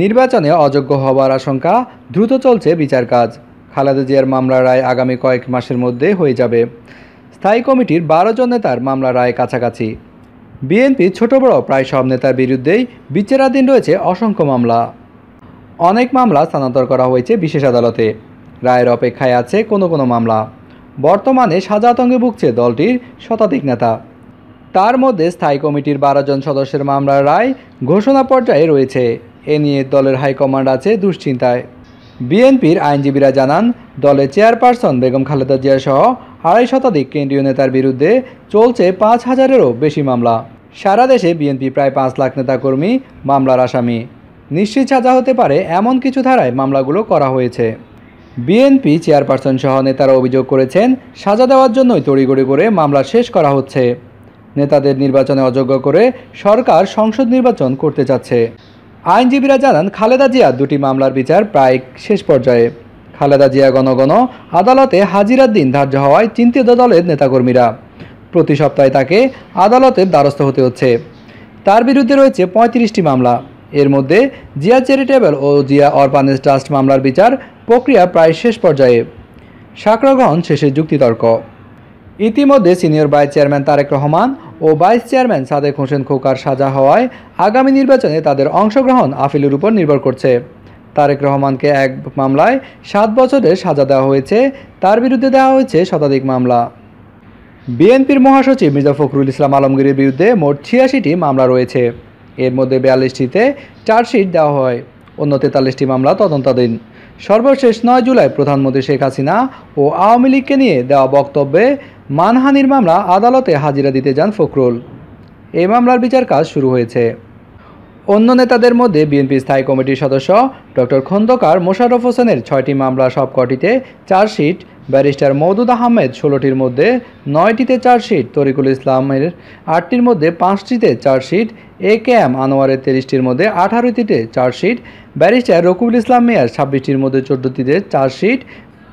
নির্বাচনে অযোগ্য হওয়ার আশঙ্কা দ্রুত চলছে বিচার কাজ। খালেদা জিয়ার মামলার রায় আগামী কয়েক মাসের মধ্যে হয়ে যাবে। স্থায়ী কমিটির বারো জন নেতার মামলা রায় কাছাকাছি। বিএনপি ছোট বড় প্রায় সব নেতার বিরুদ্ধেই বিচারাধীন রয়েছে অসংখ্য মামলা। অনেক মামলা স্থানান্তর করা হয়েছে বিশেষ আদালতে। রায়ের অপেক্ষায় আছে কোনো কোনো মামলা। বর্তমানে সাজা আতঙ্কে ভুগছে দলটির শতাধিক নেতা। তার মধ্যে স্থায়ী কমিটির বারো জন সদস্যের মামলার রায় ঘোষণা পর্যায়ে রয়েছে। এ নিয়ে দলের হাইকমান্ড আছে দুশ্চিন্তায়। বিএনপির আইনজীবীরা জানান, দলের চেয়ারপারসন বেগম খালেদা জিয়া সহ আড়াই শতাধিক কেন্দ্রীয় নেতার বিরুদ্ধে চলছে পাঁচ হাজারেরও বেশি মামলা। সারা দেশে বিএনপি প্রায় পাঁচ লাখ নেতাকর্মী মামলার আসামি। নিশ্চিত সাজা হতে পারে এমন কিছু ধারায় মামলাগুলো করা হয়েছে। বিএনপি চেয়ারপারসন সহ নেতারা অভিযোগ করেছেন, সাজা দেওয়ার জন্যই তড়িগড়ি করে মামলা শেষ করা হচ্ছে। নেতাদের নির্বাচনে অযোগ্য করে সরকার সংসদ নির্বাচন করতে চাচ্ছে। আইনজীবীরা জানান, খালেদা জিয়া দুটি মামলার বিচার প্রায় শেষ পর্যায়ে। খালেদা জিয়া গণগণ আদালতে হাজিরার দিন ধার্য হওয়ায় চিন্তিত দলের নেতাকর্মীরা। প্রতি সপ্তাহে তাকে আদালতের দ্বারস্থ হতে হচ্ছে। তার বিরুদ্ধে রয়েছে পঁয়ত্রিশটি মামলা। এর মধ্যে জিয়া চ্যারিটেবল ও জিয়া অরপানেজ ট্রাস্ট মামলার বিচার প্রক্রিয়া প্রায় শেষ পর্যায়ে। সাক্রগ্রহণ শেষে যুক্তিতর্ক। ইতিমধ্যে senior vice chairman Tarique Rahman ও ভাইস চেয়ারম্যান সাদেক হোসেন খোকার সাজা হওয়ায় আগামী নির্বাচনে তাদের অংশগ্রহণ আপিলের উপর নির্ভর করছে। তারেক রহমানকে এক মামলায় সাত বছরের সাজা দেওয়া হয়েছে, তার বিরুদ্ধে দেওয়া হয়েছে শতাধিক মামলা। বিএনপির মহাসচিব মির্জা ফখরুল ইসলাম আলমগীরের বিরুদ্ধে মোট ছিয়াশিটি মামলা রয়েছে। এর মধ্যে বিয়াল্লিশটিতে চার্জশিট দেওয়া হয়। অন্য তেতাল্লিশটি মামলা তদন্তাধীন। সর্বশেষ নয় জুলাই প্রধানমন্ত্রী শেখ হাসিনা ও আওয়ামী লীগকে নিয়ে দেওয়া বক্তব্যে মানহানির মামলা আদালতে হাজিরা দিতে যান ফখরুল। এই মামলার বিচার কাজ শুরু হয়েছে। অন্য নেতাদের মধ্যে বিএনপি স্থায়ী কমিটির সদস্য ডক্টর খন্দকার মোশাররফ হোসেনের ছয়টি মামলা সবকটিতে charge sheet, barrister Moudud Ahmed ষোলোটির মধ্যে নয়টিতে চার্জশিট, তরিকুল ইসলামের আটটির মধ্যে পাঁচটিতে চার্জশিট, এ কে এম আনোয়ারের তিরিশটির মধ্যে আঠারোটিতে চার্জশিট, ব্যারিস্টার রকুবুল ইসলাম মিয়ার ছাব্বিশটির মধ্যে চোদ্দোটিতে চার্জশিট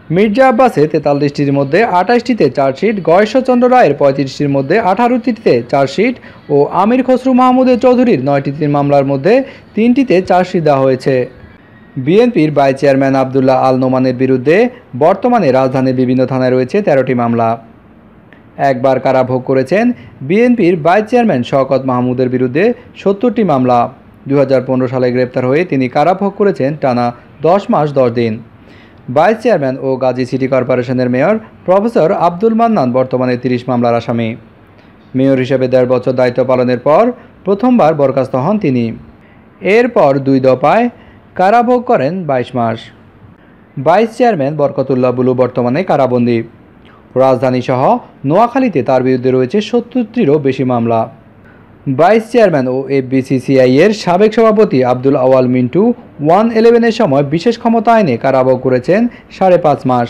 মির্জা আব্বাসে তেতাল্লিশটির মধ্যে আঠাশটিতে চার্জশিট, গয়েশ্বরচন্দ্র রায়ের পঁয়ত্রিশটির মধ্যে আঠারোটিতে চার্জশিট ও আমির খসরু মাহমুদের চৌধুরীর নয়টিতে মামলার মধ্যে তিনটিতে চার্জশিট দেওয়া হয়েছে। বিএনপির ভাইস চেয়ারম্যান আবদুল্লাহ আল নোমানের বিরুদ্ধে বর্তমানে রাজধানীর বিভিন্ন থানায় রয়েছে তেরোটি মামলা। একবার কারাভোগ করেছেন বিএনপির ভাইস চেয়ারম্যান শওকত মাহমুদের বিরুদ্ধে সত্তরটি মামলা। দু হাজার পনেরো সালে গ্রেপ্তার হয়ে তিনি কারাভোগ করেছেন টানা দশ মাস, দশ দিন। ভাইস চেয়ারম্যান ও গাজী সিটি কর্পোরেশনের মেয়র প্রফেসর আব্দুল মান্নান বর্তমানে তিরিশ মামলার আসামি। মেয়র হিসেবে দেড় বছর দায়িত্ব পালনের পর প্রথমবার বরখাস্ত হন তিনি। এরপর দুই দফায় কারাভোগ করেন বাইশ মাস। ভাইস চেয়ারম্যান বরকতুল্লাহ বুলু বর্তমানে কারাবন্দী। রাজধানী সহ নোয়াখালীতে তার বিরুদ্ধে রয়েছে সত্তরটিরও বেশি মামলা। ভাইস চেয়ারম্যান ও এফবিসিসিআই এর সাবেক সভাপতি আব্দুল আওয়াল মিন্টু ওয়ান ইলেভেনের সময় বিশেষ ক্ষমতা আইনে কারাভোগ করেছেন সাড়ে পাঁচ মাস।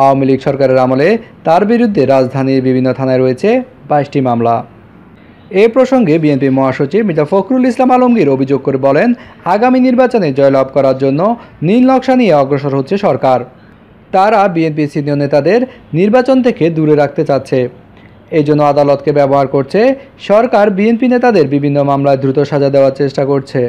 আওয়ামী লীগ সরকারের আমলে তার বিরুদ্ধে রাজধানীর বিভিন্ন থানায় রয়েছে বাইশটি মামলা। এ প্রসঙ্গে বিএনপি মহাসচিব মির্জা ফখরুল ইসলাম আলমগীর অভিযোগ করে বলেন, আগামী নির্বাচনে জয়লাভ করার জন্য নীল নকশা নিয়ে অগ্রসর হচ্ছে সরকার। তারা বিএনপি সিনিয়র নেতাদের নির্বাচন থেকে দূরে রাখতে চাচ্ছে। এই জন্য আদালতকে ব্যবহার করছে সরকার বিএনপি নেতাদের বিভিন্ন মামলায় দ্রুত সাজা দেওয়ার চেষ্টা করছে।